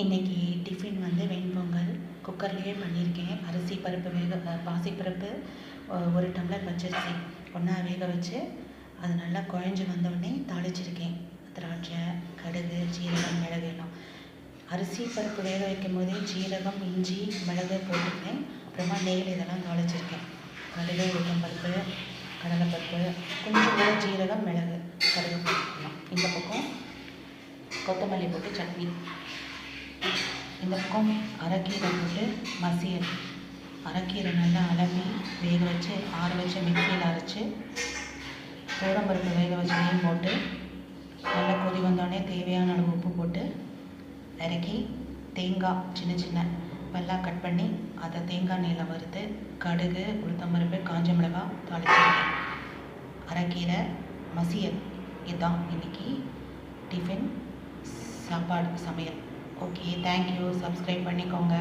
இன்றைக்கி டிஃபின் வந்து வெண்பொங்கல் குக்கர்லேயே பண்ணியிருக்கேன். அரிசி பருப்பு வேக பாசிப்பருப்பு ஒரு டம்ளர் பச்சரிசி ஒன்றா வேக வச்சு அது நல்லா குழஞ்சி வந்தோடனே தாளிச்சிருக்கேன். திராட்சை கடுகு சீரகம் மிளகு எல்லாம். அரிசி பருப்பு வேக வைக்கும் போதே சீரகம் இஞ்சி மிளகு போட்டிருக்கேன் அப்புறமா நெய்யில் இதெல்லாம் தாளிச்சிருக்கேன். கடுகு உளுத்தம் பருப்பு கடலைப்பருப்பு கொஞ்சம் கூட சீரகம் மிளகு கடுகு போட்டுக்கலாம் இந்த பக்கம் கொத்தமல்லி போட்டு சட்னி. இந்த பக்கம் அரைக்கீரை போட்டு மசியல். அரைக்கீரை நல்லா அலம்பி வேக வச்சு ஆற வச்சு மிக்சியில் அரைச்சி பருப்பு வேக வச்சதையும் போட்டு நல்லா கொதி வந்தோடனே தேவையான அளவு உப்பு போட்டு இறக்கி தேங்காய் சின்ன சின்ன பல்லாக கட் பண்ணி அதை தேங்காய் எண்ணெயில் வறுத்து கடுகு உளுத்தம்பருப்பு காஞ்ச மிளகாய் தாளிச்சிருக்கேன் அரைக்கீரை மசியல். இதுதான் இன்றைக்கி டிஃபின் சாப்பாடு சமையல். ஓகே தேங்க்யூ சப்ஸ்கிரைப் பண்ணிக்கோங்க.